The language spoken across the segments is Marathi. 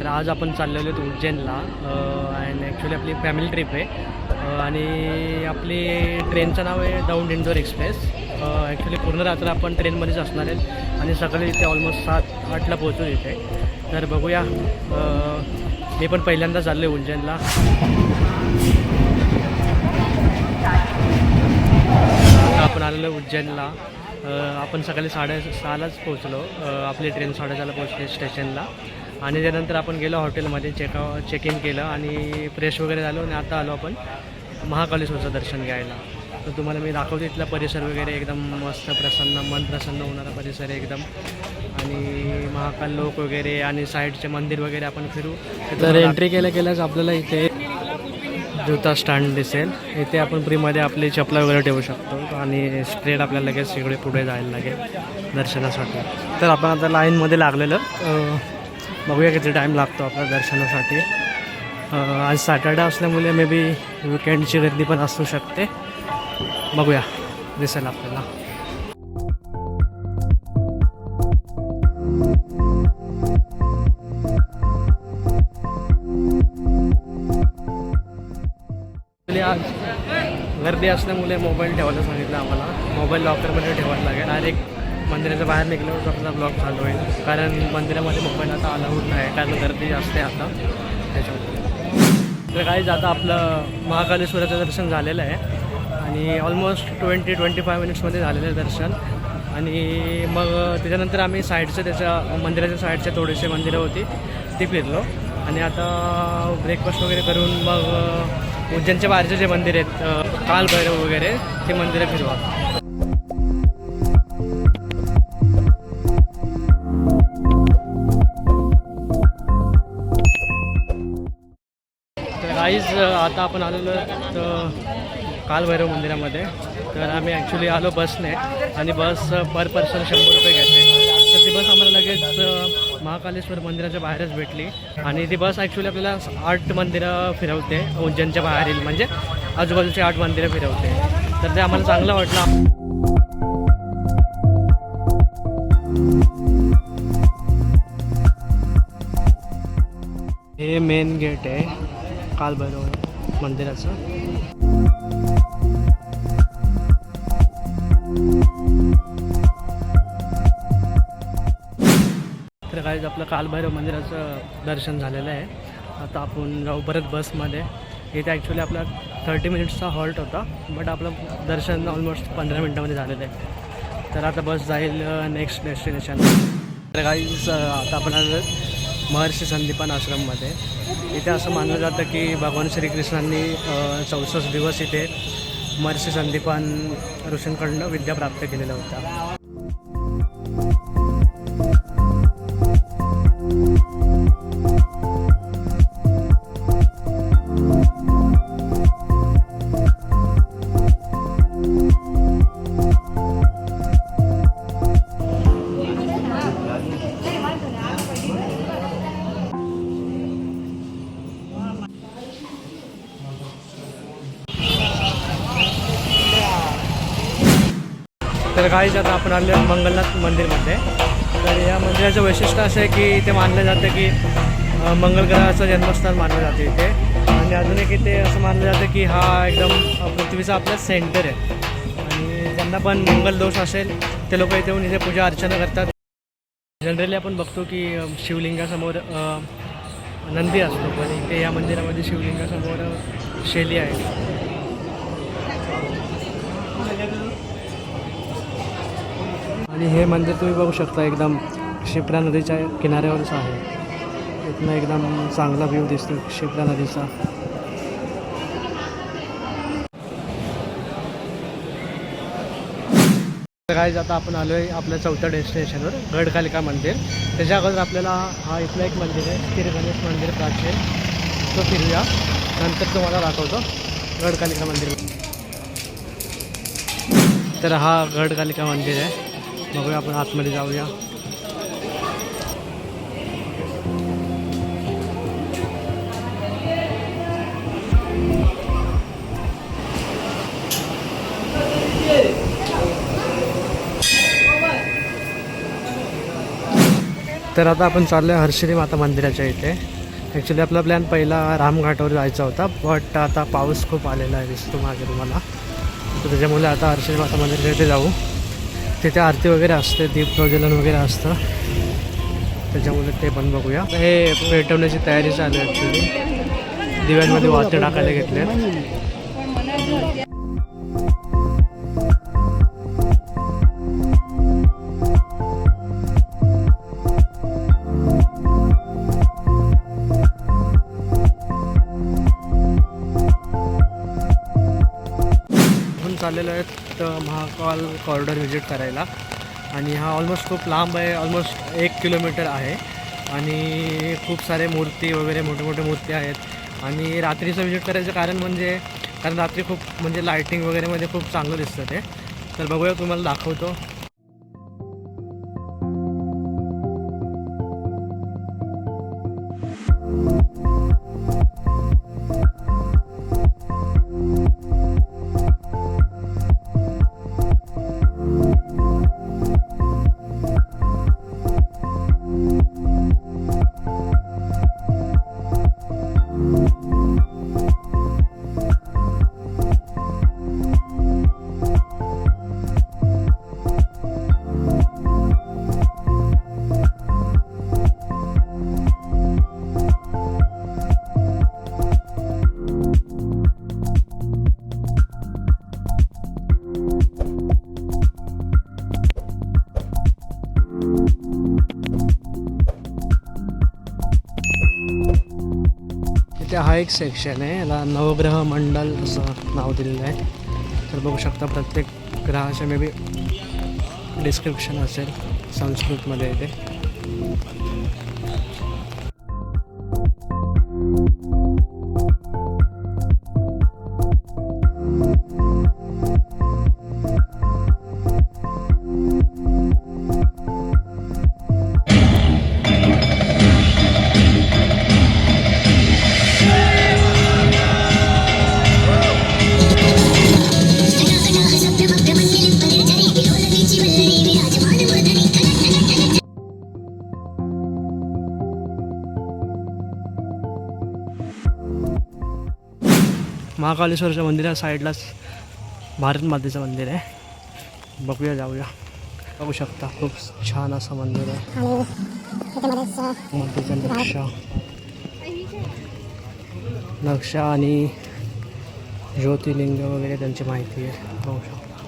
तर आज आपण चाललेलो आहेत उज्जैनला अँड ॲक्च्युली आपली फॅमिली ट्रिप आहे. आणि आपली ट्रेनचं नाव आहे दौंड इंडोर एक्सप्रेस ॲक्च्युली पूर्ण रात्र आपण ट्रेनमध्येच असणार आहेत आणि सकाळी इथे ऑलमोस्ट सात आठला पोहोचू इथे. तर बघूया अं, मी पण पहिल्यांदा चाललो आहे उज्जैनला. आता आपण आलेलो आहे उज्जैनला आपण सकाळी साडे सहालाच पोहोचलो. आपली ट्रेन साडेसहाला पोहोचली स्टेशनला. आणि त्यानंतर आपण गेलो हॉटेलमध्ये चेकआ चेक इन केलं आणि फ्रेश वगैरे झालो आणि आता आलो आपण महाकालेश्वरचं दर्शन घ्यायला. तर तुम्हाला मी दाखवतो इथला परिसर वगैरे एकदम मस्त प्रसन्न मन प्रसन्न होणारा परिसर आहे एकदम. आणि महाकाल लोक वगैरे आणि साईडचे मंदिर वगैरे आपण फिरू. तर एंट्री केल्या केल्याच आपल्याला इथे जुता स्टँड दिसेल. इथे आपण फ्रीमध्ये आपली चपला वगैरे ठेवू शकतो आणि स्ट्रेट आपल्याला लगेच इकडे पुढे जायला लागेल दर्शनासाठी. तर आपण आता लाईनमध्ये लागलेलं. बघूया किती टाईम लागतो आपल्या दर्शनासाठी. आज सॅटर्डे असल्यामुळे मे बी विकेंडची गर्दी पण असू शकते. बघूया दिसेल आपल्याला. आज गर्दी असल्यामुळे मोबाईल ठेवायला सांगितलं आम्हाला. मोबाईल लॉकरमध्ये ठेवायला लागेल. डायरेक्ट मंदिराच्या बाहेर निघल्यावर आपला ब्लॉग चालू होईल. कारण मंदिरामध्ये मोबाईल आता अलाउड नाही. कारण गर्दी असते आता. त्याच्यामुळे. तर काहीच आता आपलं महाकालेश्वराचं दर्शन झालेलं आहे. आणि ऑलमोस्ट ट्वेंटी ट्वेंटी फाय मिनिट्समध्ये झालेलं आहे दर्शन. आणि मग त्याच्यानंतर आम्ही साईडचं त्याच्या मंदिराच्या साईडच्या थोडेसे मंदिरं होती ती फिरलो. आणि आता ब्रेकफास्ट वगैरे करून मग उज्जैनच्या बाहेरचे जे मंदिर आहेत कालभैरव वगैरे ते मंदिरं फिरवा. गाईज आता आपण आलेलो तर कालभैरव मंदिरामध्ये. तर आम्ही ॲक्च्युली आलो बसने आणि बस पर पर्सन शंभर रुपये घेते तर ती बस आम्हाला लगेच महाकालेश्वर मंदिराच्या बाहेरच भेटली. आणि ती बस ॲक्च्युली आपल्याला आठ मंदिरं फिरवते उज्जैनच्या बाहेरील. म्हणजे आजूबाजूची आठ मंदिरं फिरवते. तर ते आम्हाला चांगलं वाटलं. हे मेन गेट आहे. कालभैरव मंदिराचं. तर काय आपलं कालभैरव मंदिराचं दर्शन झालेलं आहे. आता आपण जाऊ परत बसमध्ये. इथे ॲक्च्युली आपला थर्टी मिनिट्सचा हॉल्ट होता बट आपलं दर्शन ऑलमोस्ट पंधरा मिनटामध्ये झालेलं आहे. तर आता बस जाईल uh, नेक्स्ट डेस्टिनेशन तर काही uh, आता आपण महर्षी संदीपान आश्रममध्ये. इथे असं मानलं जातं की भगवान श्रीकृष्णांनी चौसष्ट दिवस इथे महर्षी संदीपान ऋषींकडनं विद्या प्राप्त केलेल्या होत्या. तर काहीच आता आपण आले मंगलनाथ मंदिरमध्ये. तर या मंदिराचं वैशिष्ट्य असं आहे की इथे मानलं जातं की अ, मंगल ग्रहाचं जन्मस्थान मानलं जातं इथे. आणि अजून एक इथे असं मानलं जातं की हा एकदम पृथ्वीचा आपला सेंटर आहे. आणि ज्यांना पण मंगल दोष असेल ते लोक इथे येऊन इथे पूजा अर्चना करतात. जनरली आपण बघतो की शिवलिंगासमोर नंदी असतो. पण इथे या मंदिरामध्ये शिवलिंगासमोर शैली आहे आणि हे मंदिर तुम्ही बघू शकता एकदम शिप्रा नदीच्या किनाऱ्यावरच आहे. इथनं एकदम चांगला व्ह्यू दिसतो शिप्रा नदीचा. काय आता आपण आलो आहे आपल्या चौथ्या डेस्टिनेशनवर गडकालिका मंदिर. त्याच्या अगोदर आपल्याला हा इथलं एक मंदिर आहे स्थिर मंदिर प्राचीन. तो फिरूया. नंतर तुम्हाला दाखवतो गडकालिका मंदिर. तर हा गडकालिका मंदिर आहे. बघूया आपण आतमध्ये जाऊया. तर आता आपण चाललो आहे हर्षिरी माता मंदिराच्या इथे. ॲक्च्युली आपला प्लॅन पहिला रामघाटावर जायचा होता बट आता पाऊस खूप आलेला आहे दिसतो मागे तुम्हाला. तर त्याच्यामुळे आता हर्षिरी माता मंदिराच्या इथे जाऊ. तिथे आरती वगैरे असते दीप प्रज्वलन वगैरे असतं. त्याच्यामुळे ते पण बघूया. हे पेटवण्याची तयारी चालू आहे ॲक्च्युली दिव्यांमध्ये वाते टाकायला घेतले चाललेलं आहेत. अ, महाकाल कॉरिडॉर व्हिजिट करायला. आणि हा ऑलमोस्ट खूप लांब आहे ऑलमोस्ट एक किलोमीटर आहे. आणि खूप सारे मूर्ती वगैरे मोठे मोठे मूर्ती आहेत. आणि रात्रीचं व्हिजिट करायचं कारण म्हणजे कारण रात्री खूप म्हणजे लायटिंग वगैरेमध्ये खूप चांगलं दिसतं ते. तर बघूया तुम्हाला दाखवतो. इथे हा एक सेक्शन आहे. याला नवग्रह मंडल असं नाव दिलेलं आहे. तर बघू शकता प्रत्येक ग्रहाचे मे बी डिस्क्रिप्शन असेल संस्कृतमध्ये इथे. महाकालेश्वरच्या मंदिरा साईडलाच भारत मातेचं मंदिर आहे. बघूया जाऊया. बघू शकता खूप छान असं मंदिर आहे. मातेचा नक्षा. नक्षा आणि ज्योतिर्लिंग वगैरे त्यांची माहिती आहे. बघू शकता.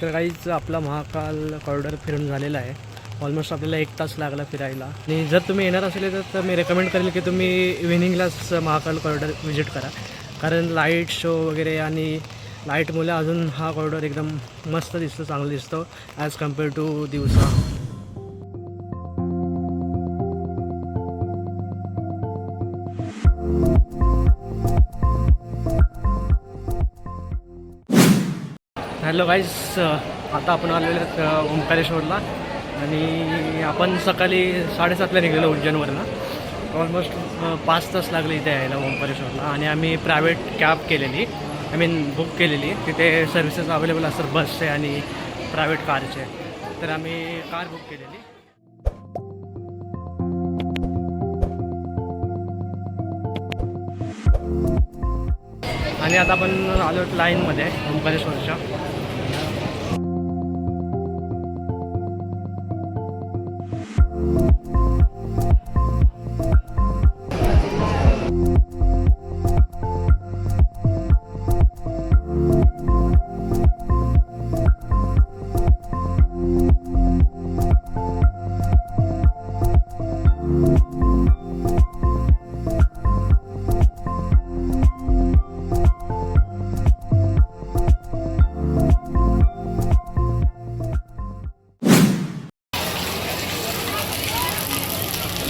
तर काहीच आपला महाकाल कॉरिडॉर फिरून झालेला आहे. ऑलमोस्ट आपल्याला एक तास लागला फिरायला. आणि जर तुम्ही येणार असेल तर तर मी रेकमेंड करेल की तुम्ही इव्हिनिंगलाच महाकाल कॉरिडॉर व्हिजिट करा. कारण लाइट शो वगैरे आणि लाईटमुळे अजून हा कॉरिडॉर एकदम मस्त दिसतो चांगला दिसतो ॲज कंपेअर टू दिवसा. हॅलो गाईज आता आपण आलेलो आहेत ओंकारेश्वरला. आणि आपण सकाळी साडेसातला निघलेलो उज्जैनवरनं. ऑलमोस्ट पाच तास लागले इथे यायला ओंकारेश्वरला आणि आम्ही प्रायव्हेट कॅब केलेली. आय मीन बुक केलेली. तिथे सर्व्हिसेस अवेलेबल असतात बसचे आणि प्रायव्हेट कारचे. तर आम्ही कार बुक केलेली. आणि आता आपण आलो लाईनमध्ये ओंकारेश्वरच्या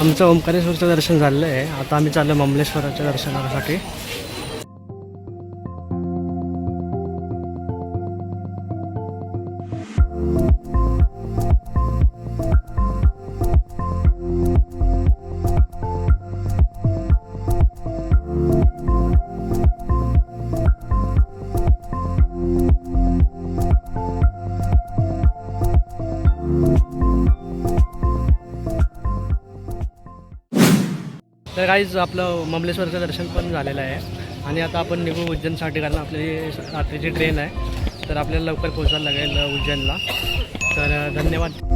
आमचं ओंकारेश्वरचं दर्शन झालं आहे. आता आम्ही चाललो ममलेश्वराच्या दर्शनासाठी. thank you तर काहीच आपलं ममलेश्वरचं दर्शन पण झालेलं आहे. आणि आता आपण निघू उज्जैनसाठी कारण आपली रात्रीची ट्रेन आहे. तर आपल्याला लवकर पोहोचायला लागेल उज्जैनला. तर धन्यवाद.